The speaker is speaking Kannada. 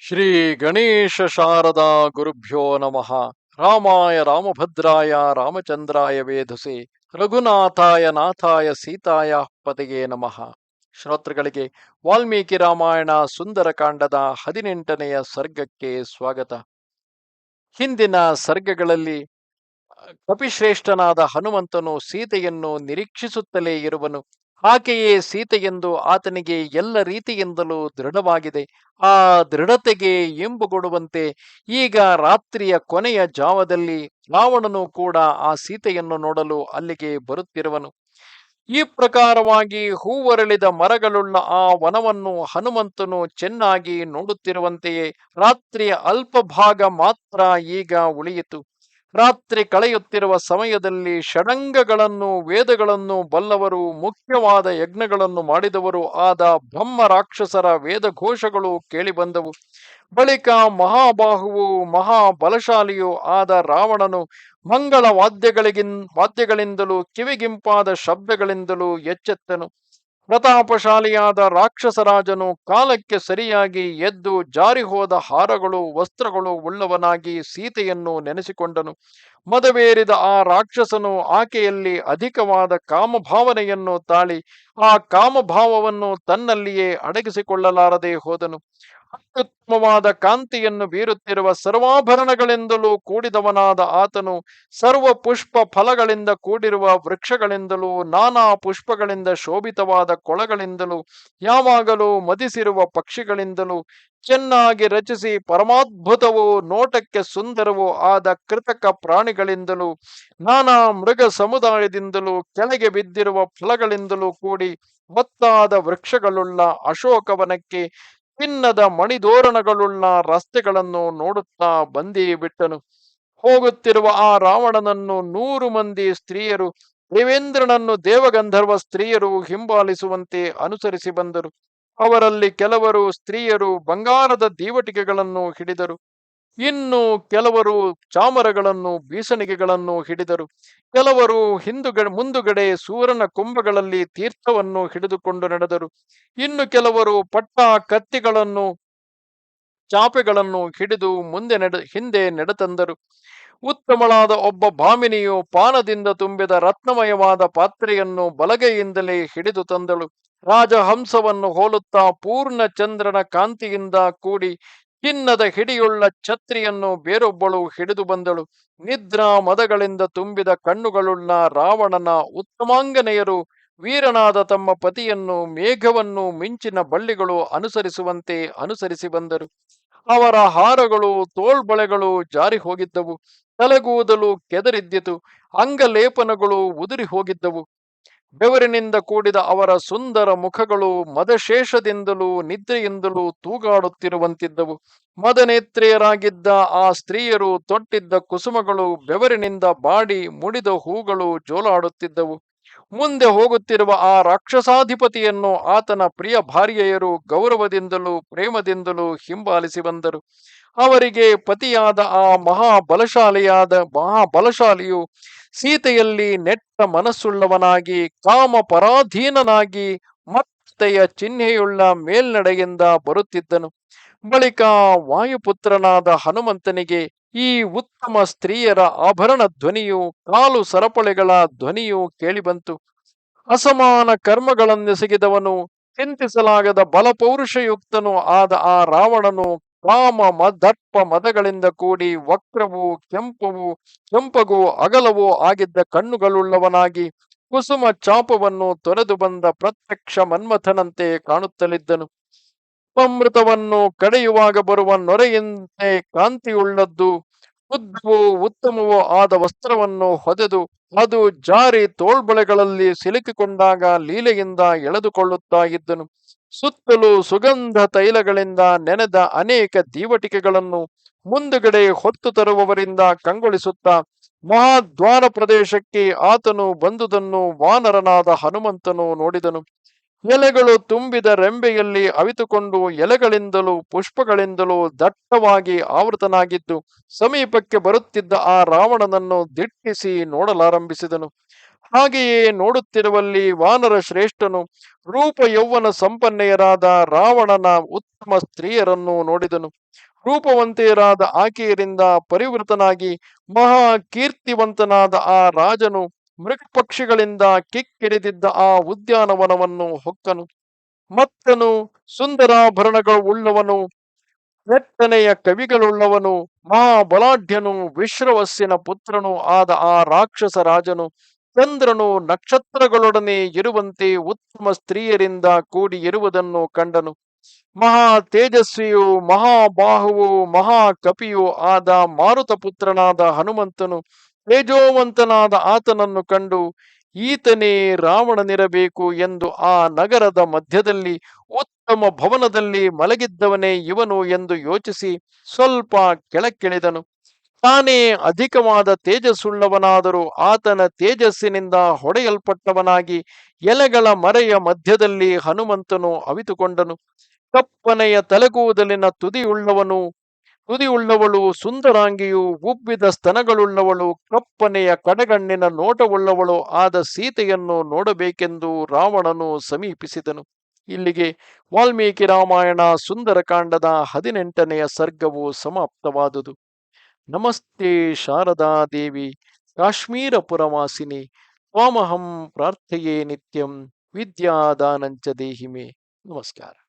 ಶ್ರೀ ಗಣೇಶ ಶಾರದಾ ಗುರುಭ್ಯೋ ನಮಃ. ರಾಮಾಯ ರಾಮಭದ್ರಾಯ ರಾಮಚಂದ್ರಾಯ ವೇಧಸೆ. ರಘುನಾಥಾಯ ನಾಥಾಯ ಸೀತಾಯ ಪದಗೆ ನಮಃ. ಶ್ರೋತೃಗಳಿಗೆ ವಾಲ್ಮೀಕಿ ರಾಮಾಯಣ ಸುಂದರಕಾಂಡದ ಹದಿನೆಂಟನೆಯ ಸರ್ಗಕ್ಕೆ ಸ್ವಾಗತ. ಹಿಂದಿನ ಸರ್ಗಗಳಲ್ಲಿ ಕಪಿಶ್ರೇಷ್ಠನಾದ ಹನುಮಂತನು ಸೀತೆಯನ್ನು ನಿರೀಕ್ಷಿಸುತ್ತಲೇ ಇರುವನು. ಆಕೆಯೇ ಸೀತೆಯೆಂದು ಆತನಿಗೆ ಎಲ್ಲ ರೀತಿಯಿಂದಲೂ ದೃಢವಾಗಿದೆ. ಆ ದೃಢತೆಗೆ ಎಂಬುಗೊಡುವಂತೆ ಈಗ ರಾತ್ರಿಯ ಕೊನೆಯ ಜಾವದಲ್ಲಿ ರಾವಣನು ಕೂಡ ಆ ಸೀತೆಯನ್ನು ನೋಡಲು ಅಲ್ಲಿಗೆ ಬರುತ್ತಿರುವನು. ಈ ಪ್ರಕಾರವಾಗಿ ಹೂವರಳಿದ ಮರಗಳುಳ್ಳ ಆ ವನವನ್ನು ಹನುಮಂತನು ಚೆನ್ನಾಗಿ ನೋಡುತ್ತಿರುವಂತೆಯೇ ರಾತ್ರಿಯ ಅಲ್ಪ ಭಾಗ ಮಾತ್ರ ಈಗ ಉಳಿಯಿತು. ರಾತ್ರಿ ಕಳೆಯುತ್ತಿರುವ ಸಮಯದಲ್ಲಿ ಷಡಂಗಗಳನ್ನು, ವೇದಗಳನ್ನು ಬಲ್ಲವರು, ಮುಖ್ಯವಾದ ಯಜ್ಞಗಳನ್ನು ಮಾಡಿದವರು ಆದ ಬ್ರಹ್ಮ ರಾಕ್ಷಸರ ವೇದಘೋಷಗಳು ಕೇಳಿಬಂದವು. ಬಳಿಕ ಮಹಾಬಾಹುವು, ಮಹಾಬಲಶಾಲಿಯೂ ಆದ ರಾವಣನು ಮಂಗಳ ವಾದ್ಯಗಳಿಗಿನ್ ವಾದ್ಯಗಳಿಂದಲೂ ಕಿವಿಗಿಂಪಾದ ಶಬ್ದಗಳಿಂದಲೂ ಎಚ್ಚೆತ್ತನು. ಪ್ರತಾಪಶಾಲಿಯಾದ ರಾಕ್ಷಸರಾಜನು ಕಾಲಕ್ಕೆ ಸರಿಯಾಗಿ ಎದ್ದು ಜಾರಿ ಹೋದ ಹಾರಗಳು, ವಸ್ತ್ರಗಳು ಉಳ್ಳವನಾಗಿ ಸೀತೆಯನ್ನು ನೆನೆಸಿಕೊಂಡನು. ಮದವೇರಿದ ಆ ರಾಕ್ಷಸನು ಆಕೆಯಲ್ಲಿ ಅಧಿಕವಾದ ಕಾಮಭಾವನೆಯನ್ನು ತಾಳಿ, ಆ ಕಾಮಭಾವವನ್ನು ತನ್ನಲ್ಲಿಯೇ ಅಡಗಿಸಿಕೊಳ್ಳಲಾರದೆ ಹೋದನು. ಅತ್ಯುತ್ತಮವಾದ ಕಾಂತಿಯನ್ನು ಬೀರುತ್ತಿರುವ ಸರ್ವಾಭರಣಗಳಿಂದಲೂ ಕೂಡಿದವನಾದ ಆತನು ಸರ್ವ ಪುಷ್ಪ ಫಲಗಳಿಂದ ಕೂಡಿರುವ ವೃಕ್ಷಗಳಿಂದಲೂ ನಾನಾ ಪುಷ್ಪಗಳಿಂದ ಶೋಭಿತವಾದ ಕೊಳಗಳಿಂದಲೂ ಯಾವಾಗಲೂ ಮದಿಸಿರುವ ಪಕ್ಷಿಗಳಿಂದಲೂ ಚೆನ್ನಾಗಿ ರಚಿಸಿ ಪರಮಾದ್ಭುತವೂ ನೋಟಕ್ಕೆ ಸುಂದರವೂ ಆದ ಕೃತಕ ಪ್ರಾಣಿಗಳಿಂದಲೂ ನಾನಾ ಮೃಗ ಸಮುದಾಯದಿಂದಲೂ ಕೆಳಗೆ ಬಿದ್ದಿರುವ ಫಲಗಳಿಂದಲೂ ಕೂಡಿ ಒತ್ತಾದ ವೃಕ್ಷಗಳುಳ್ಳ ಅಶೋಕವನಕ್ಕೆ ಚಿನ್ನದ ಮಣಿದೋರಣಗಳುಳ್ಳ ರಸ್ತೆಗಳನ್ನು ನೋಡುತ್ತಾ ಬಂದಿ ಬಿಟ್ಟನು. ಹೋಗುತ್ತಿರುವ ಆ ರಾವಣನನ್ನು ನೂರು ಮಂದಿ ಸ್ತ್ರೀಯರು, ದೇವೇಂದ್ರನನ್ನು ದೇವಗಂಧರ್ವ ಸ್ತ್ರೀಯರು ಹಿಂಬಾಲಿಸುವಂತೆ ಅನುಸರಿಸಿ ಬಂದರು. ಅವರಲ್ಲಿ ಕೆಲವರು ಸ್ತ್ರೀಯರು ಬಂಗಾರದ ದೀವಟಿಕೆಗಳನ್ನು ಹಿಡಿದರು. ಇನ್ನು ಕೆಲವರು ಚಾಮರಗಳನ್ನು, ಬೀಸಣಿಗೆಗಳನ್ನು ಹಿಡಿದರು. ಕೆಲವರು ಹಿಂದುಗಡೆ, ಮುಂದುಗಡೆ ಸೂರನ ಕುಂಭಗಳಲ್ಲಿ ತೀರ್ಥವನ್ನು ಹಿಡಿದುಕೊಂಡು ನಡೆದರು. ಇನ್ನು ಕೆಲವರು ಪಟ್ಟ ಕತ್ತಿಗಳನ್ನು, ಚಾಪೆಗಳನ್ನು ಹಿಡಿದು ಮುಂದೆ ನಡೆ, ಹಿಂದೆ ನಡೆತಂದರು. ಉತ್ತಮಳಾದ ಒಬ್ಬ ಭಾಮಿನಿಯು ಪಾನದಿಂದ ತುಂಬಿದ ರತ್ನಮಯವಾದ ಪಾತ್ರೆಯನ್ನು ಬಲಗೈಯಿಂದಲೇ ಹಿಡಿದು ತಂದಳು. ರಾಜಹಂಸವನ್ನು ಹೋಲುತ್ತಾ ಪೂರ್ಣ ಚಂದ್ರನ ಕಾಂತಿಯಿಂದ ಕೂಡಿ ಚಿನ್ನದ ಹಿಡಿಯುಳ್ಳ ಛತ್ರಿಯನ್ನು ಬೇರೊಬ್ಬಳು ಹಿಡಿದು ಬಂದಳು. ನಿದ್ರಾ ಮದಗಳಿಂದ ತುಂಬಿದ ಕಣ್ಣುಗಳುಳ್ಳ ರಾವಣನ ಉತ್ತಮಾಂಗನೆಯರು ವೀರನಾದ ತಮ್ಮ ಪತಿಯನ್ನು ಮೇಘವನ್ನು ಮಿಂಚಿನ ಬಳ್ಳಿಗಳು ಅನುಸರಿಸುವಂತೆ ಅನುಸರಿಸಿ ಬಂದರು. ಅವರ ಹಾರಗಳು, ತೋಳ್ಬಳೆಗಳು ಜಾರಿ ಹೋಗಿದ್ದವು. ತಲೆಗೂದಲು ಕೆದರಿದ್ದಿತು. ಅಂಗಲೇಪನಗಳು ಉದುರಿ ಹೋಗಿದ್ದವು. ಬೆವರಿನಿಂದ ಕೂಡಿದ ಅವರ ಸುಂದರ ಮುಖಗಳು ಮದಶೇಷದಿಂದಲೂ ನಿದ್ರೆಯಿಂದಲೂ ತೂಗಾಡುತ್ತಿರುವಂತಿದ್ದವು. ಮದನೇತ್ರೆಯರಾಗಿದ್ದ ಆ ಸ್ತ್ರೀಯರು ತೊಟ್ಟಿದ್ದ ಕುಸುಮಗಳು ಬೆವರಿನಿಂದ ಬಾಡಿ ಮುಡಿದ ಹೂಗಳು ಜೋಲಾಡುತ್ತಿದ್ದವು. ಮುಂದೆ ಹೋಗುತ್ತಿರುವ ಆ ರಾಕ್ಷಸಾಧಿಪತಿಯನ್ನು ಆತನ ಪ್ರಿಯ ಭಾರ್ಯೆಯರು ಗೌರವದಿಂದಲೂ ಪ್ರೇಮದಿಂದಲೂ ಹಿಂಬಾಲಿಸಿ ಬಂದರು. ಅವರಿಗೆ ಪತಿಯಾದ ಆ ಮಹಾಬಲಶಾಲಿಯಾದ ಮಹಾಬಲಶಾಲಿಯು ಸೀತೆಯಲ್ಲಿ ನೆಟ್ಟ ಮನಸ್ಸುಳ್ಳವನಾಗಿ ಕಾಮ ಪರಾಧೀನನಾಗಿ ಮತ್ತೆಯ ಚಿಹ್ನೆಯುಳ್ಳ ಮೇಲ್ನಡೆಯಿಂದ ಬರುತ್ತಿದ್ದನು. ಬಳಿಕ ವಾಯುಪುತ್ರನಾದ ಹನುಮಂತನಿಗೆ, ಈ ಉತ್ತಮ ಸ್ತ್ರೀಯರ ಆಭರಣ ಧ್ವನಿಯು, ಕಾಲು ಸರಪಳಿಗಳ ಧ್ವನಿಯು ಕೇಳಿಬಂತು. ಅಸಮಾನ ಕರ್ಮಗಳನ್ನೆಸಗಿದವನು, ಚಿಂತಿಸಲಾಗದ ಬಲಪೌರುಷಯುಕ್ತನು ಆದ ಆ ರಾವಣನು ಕಾಮ ಮದರ್ಪ ಮದಗಳಿಂದ ಕೂಡಿ ವಕ್ರವು, ಕೆಂಪವು, ಕೆಂಪಗೂ ಅಗಲವೂ ಆಗಿದ್ದ ಕಣ್ಣುಗಳುಳ್ಳವನಾಗಿ ಕುಸುಮ ಚಾಪವನ್ನು ತೊರೆದು ಬಂದ ಪ್ರತ್ಯಕ್ಷ ಮನ್ಮಥನಂತೆ ಕಾಣುತ್ತಲಿದ್ದನು. ಅಮೃತವನ್ನು ಕಡೆಯುವಾಗ ಬರುವ ನೊರೆಯಂತೆ ಕಾಂತಿಯುಳ್ಳದ್ದು, ಉದ್ದವೂ ಉತ್ತಮವೂ ಆದ ವಸ್ತ್ರವನ್ನು ಹೊದೆದು ಅದು ಜಾರಿ ತೋಳ್ಬಳೆಗಳಲ್ಲಿ ಸಿಲುಕಿಕೊಂಡಾಗ ಲೀಲೆಯಿಂದ ಎಳೆದುಕೊಳ್ಳುತ್ತಾ ಇದ್ದನು. ಸುತ್ತಲೂ ಸುಗಂಧ ತೈಲಗಳಿಂದ ನೆನೆದ ಅನೇಕ ದೀವಟಿಕೆಗಳನ್ನು ಮುಂದುಗಡೆ ಹೊತ್ತು ತರುವವರಿಂದ ಕಂಗೊಳಿಸುತ್ತಾ ಮಹಾದ್ವಾರ ಪ್ರದೇಶಕ್ಕೆ ಆತನು ಬಂದುದನ್ನು ವಾನರನಾದ ಹನುಮಂತನು ನೋಡಿದನು. ಎಲೆಗಳು ತುಂಬಿದ ರೆಂಬೆಯಲ್ಲಿ ಅವಿತುಕೊಂಡು ಎಲೆಗಳಿಂದಲೂ ಪುಷ್ಪಗಳಿಂದಲೂ ದಟ್ಟವಾಗಿ ಆವೃತನಾಗಿದ್ದು ಸಮೀಪಕ್ಕೆ ಬರುತ್ತಿದ್ದ ಆ ರಾವಣನನ್ನು ದಿಟ್ಟಿಸಿ ನೋಡಲಾರಂಭಿಸಿದನು. ಹಾಗೆಯೇ ನೋಡುತ್ತಿರುವಲ್ಲಿ ವಾನರ ಶ್ರೇಷ್ಠನು ರೂಪ ಯೌವನ ಸಂಪನ್ನೆಯರಾದ ರಾವಣನ ಉತ್ತಮ ಸ್ತ್ರೀಯರನ್ನು ನೋಡಿದನು. ರೂಪವಂತೆಯರಾದ ಆಕೆಯರಿಂದ ಪರಿವೃತನಾಗಿ ಮಹಾ ಕೀರ್ತಿವಂತನಾದ ಆ ರಾಜನು ಮೃಗ ಪಕ್ಷಿಗಳಿಂದ ಕಿಕ್ಕಿರಿದಿದ್ದ ಆ ಉದ್ಯಾನವನವನ್ನು ಹೊಕ್ಕನು. ಮತ್ತನು ಸುಂದರಾಭರಣಗಳು ಉಳ್ಳವನು ನೆಟ್ಟನೆಯ ಕವಿಗಳುಳ್ಳವನು, ಮಹಾಬಲಾಢ್ಯನು, ವಿಶ್ರವಸ್ಸಿನ ಪುತ್ರನು ಆದ ಆ ರಾಕ್ಷಸ ರಾಜನು, ಚಂದ್ರನು ನಕ್ಷತ್ರಗಳೊಡನೆ ಇರುವಂತೆ ಉತ್ತಮ ಸ್ತ್ರೀಯರಿಂದ ಕೂಡಿ ಇರುವುದನ್ನು ಕಂಡನು. ಮಹಾ ತೇಜಸ್ವಿಯು ಮಹಾಬಾಹುವು, ಮಹಾಕಪಿಯೂ ಆದ ಮಾರುತ ಪುತ್ರನಾದ ಹನುಮಂತನು ತೇಜೋವಂತನಾದ ಆತನನ್ನು ಕಂಡು, ಈತನೇ ರಾವಣನಿರಬೇಕು ಎಂದು ಆ ನಗರದ ಮಧ್ಯದಲ್ಲಿ, ಉತ್ತಮ ಭವನದಲ್ಲಿ ಮಲಗಿದ್ದವನೇ ಇವನು ಎಂದು ಯೋಚಿಸಿ ಸ್ವಲ್ಪ ಕೆಳಕ್ಕಿಳಿದನು. ತಾನೇ ಅಧಿಕವಾದ ತೇಜಸ್ಸುಳ್ಳವನಾದರೂ ಆತನ ತೇಜಸ್ಸಿನಿಂದ ಹೊಡೆಯಲ್ಪಟ್ಟವನಾಗಿ ಎಲೆಗಳ ಮರೆಯ ಮಧ್ಯದಲ್ಲಿ ಹನುಮಂತನು ಅವಿತುಕೊಂಡನು. ಕಪ್ಪನೆಯ ತಲೆಗೂದಲಿನ ತುದಿಯುಳ್ಳವನು ತುದಿಯುಳ್ಳವಳು ಸುಂದರಾಂಗಿಯು, ಉಬ್ಬಿದ ಸ್ತನಗಳುಳ್ಳವಳು ಕಪ್ಪನೆಯ ಕಡೆಗಣ್ಣಿನ ನೋಟವುಳ್ಳವಳು ಆದ ಸೀತೆಯನ್ನು ನೋಡಬೇಕೆಂದು ರಾವಣನು ಸಮೀಪಿಸಿದನು. ಇಲ್ಲಿಗೆ ವಾಲ್ಮೀಕಿ ರಾಮಾಯಣ ಸುಂದರಕಾಂಡದ ಹದಿನೆಂಟನೆಯ ಸರ್ಗವು ಸಮಾಪ್ತವಾದುದು. ನಮಸ್ತೆ ಶಾರದಾ ದೇವಿ ಕಾಶ್ಮೀರ ಪುರವಾಸಿನಿ ತ್ವಾಮಹಂ ಪ್ರಾರ್ಥೆಯೇ ನಿತ್ಯಂ ವಿದ್ಯಾದಾನಂಚ ದೇಹಿಮೆ. ನಮಸ್ಕಾರ.